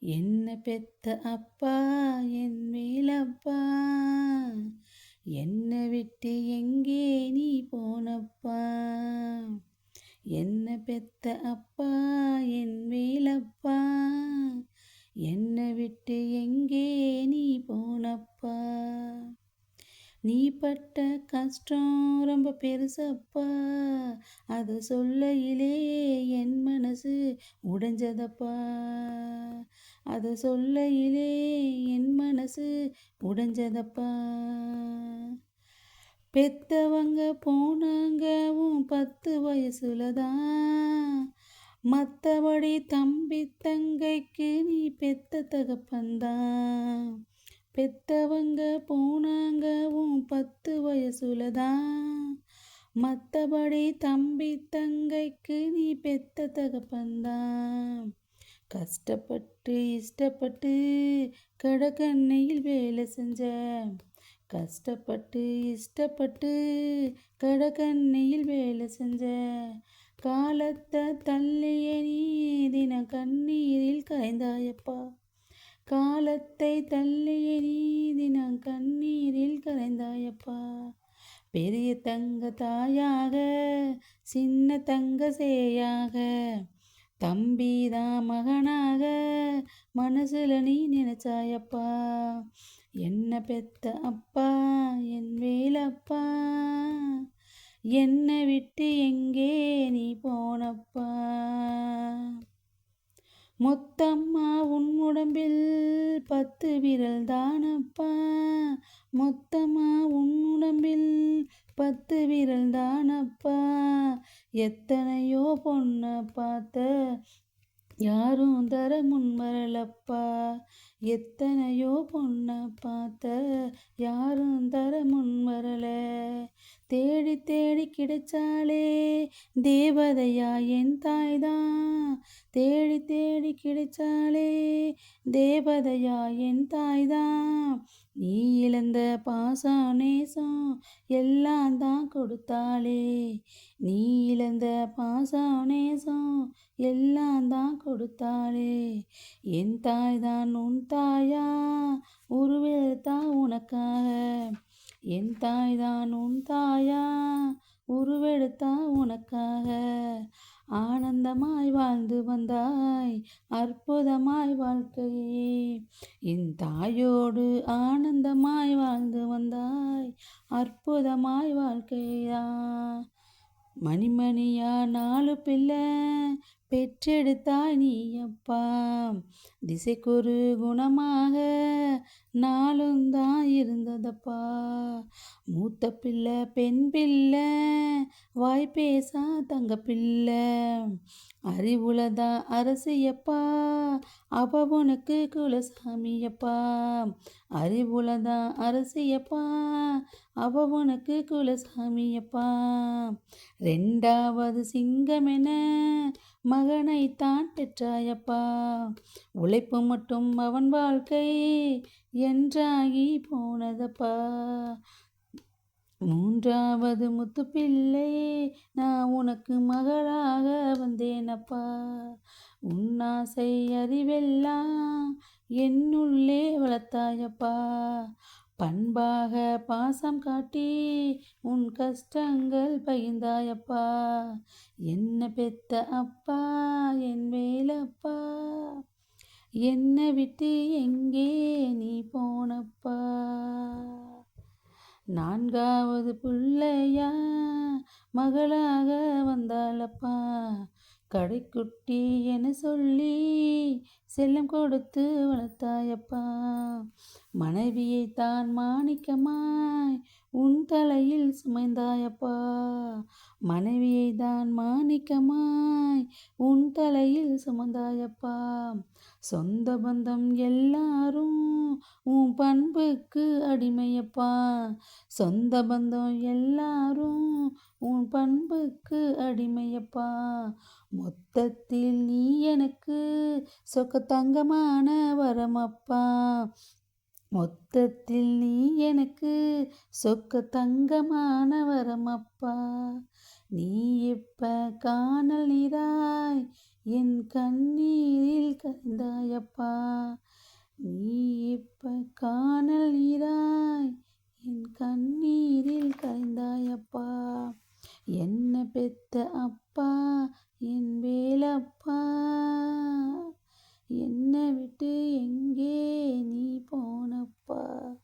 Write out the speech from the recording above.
என்ன பெத்த அப்பா என் மேலப்பா? என்ன விட்டு எங்கே நீ போனப்பா? என்ன பெத்த அப்பா என் மேலப்பா? என்ன விட்டு எங்கே நீ போனப்பா? நீ பட்ட கஷ்டம் ரொம்ப பெருசப்பா. அது சொல்லையிலே என் மனசு உடைஞ்சதப்பா. அது சொல்லையிலே என் மனசு உடைஞ்சதப்பா. பெத்தவங்க போனாங்கவும் பத்து வயசுல தான் மற்றபடி தம்பி தங்கைக்கு நீ பெத்த தகப்பந்தான் பெத்தவங்க போனாங்கவும் பத்து வயசுல தான் மற்றபடி தம்பி தங்கைக்கு நீ பெத்த தகப்பந்தான் கஷ்டப்பட்டு இஷ்டப்பட்டு கடக்கண்ணையில் வேலை செஞ்ச. கஷ்டப்பட்டு இஷ்டப்பட்டு கடக்கண்ணையில் வேலை செஞ்ச. காலத்தை தள்ளிய நீ தின கண்ணீரில் கரைந்தாயப்பா. காலத்தை தள்ளிய நீ தின கண்ணீரில் கரைந்தாயப்பா. பெரிய தங்க தாயாக சின்ன தங்க சேயாக தம்பிதான் மகனாக மனசுல நீ நினைச்சாயப்பா. என்ன பெத்த அப்பா என் வேலப்பா. என்னை விட்டு எங்கே நீ போனப்பா. மொத்தம்மா உன் உடம்பில் பத்து விரல் தானப்பா. மொத்தம்மா உன் உடம்பில் பத்து விரல் தானப்பா எத்தனையோ பொண்ணை பார்த்த யாரும் தர முன் வரலப்பா எத்தனையோ பொண்ணை பார்த்த யாரும் தர முன் வரல. தேடி தேடி கிடைச்சாலே தேவதையா என் தாய் தான் தேடி தேடி கிடைச்சாலே தேவதையா என் தாய்தான் நீ இழந்த பாசம் நேசம் எல்லாம் தான் கொடுத்தாளே. நீ இழந்த பாசம் நேசம் எல்லாம் தான் கொடுத்தாளே. என் தாய் தான் உன் தாயா உருவெடுத்தா உனக்காக. என் தாய் தான் உன் தாயா உருவெடுத்தா உனக்காக. ஆனந்தமாய் வாழ்ந்து வந்தாய் அற்புதமாய் வாழ்க்கையே. என் தாயோடு ஆனந்தமாய் வாழ்ந்து வந்தாய் அற்புதமாய் வாழ்க்கையா. மணிமணியா நாலு பிள்ளை பெற்றெடுத்தாய் நீ அப்பா திசைக்கொரு குணமாக நாளும் தான் இருந்ததப்பா மூத்த பிள்ளை பெண் பிள்ளை வாய் பேசா தங்க பிள்ளை. அறிவுலதா அரசியப்பா. அவ உனக்கு குலசாமியப்பா. அறிவுலதா அரசியப்பா. அவ உனக்கு குலசாமியப்பா. ரெண்டாவது சிங்கமென மகனைத்தான் பெற்றாயப்பா. உழைப்பு மட்டும் அவன் வாழ்க்கை என்றாகி போனதப்பா. மூன்றாவது முத்து பிள்ளை நான் உனக்கு மகளாக வந்தேனப்பா. உன்னாசை அறிவெல்லாம் என்னுள்ளே வளர்த்தாயப்பா. பண்பாக பாசம் காட்டி உன் கஷ்டங்கள் பகிர்ந்தாயப்பா என்ன பெத்த அப்பா என் வேலப்பா என்னை விட்டு எங்கே நீ போனப்பா? நான்காவது பிள்ளையா மகளாக வந்த கடைக்குட்டி என சொல்லி செல்லம் கொடுத்து வளர்த்தாயப்பா. மனைவியை தான் மாணிக்கமாய் உன் தலையில் சுமைந்தாயப்பா. மனைவியை தான் மாணிக்கமாய் உன் தலையில் சுமந்தாயப்பா. சொந்த பந்தம் எல்லாரும் உன் பண்புக்கு அடிமையப்பா. சொந்த பந்தம் எல்லாரும் உன் பண்புக்கு அடிமையப்பா. மொத்தத்தில் நீ எனக்கு சொக்க தங்கமான வரமப்பா. மொத்தத்தில் நீ எனக்கு சொக்க தங்கமான வரமப்பா. நீ இப்ப காணல் நீராய் என் கண்ணீரில் கந்தாயப்பா நீ இப்ப காணல் நீராய் என் கண்ணீரில் கரைந்தாயப்பா. என்ன பெத்த அப்பா என் வேலப்பா. என்னை விட்டு எங்கே நீ போனப்பா?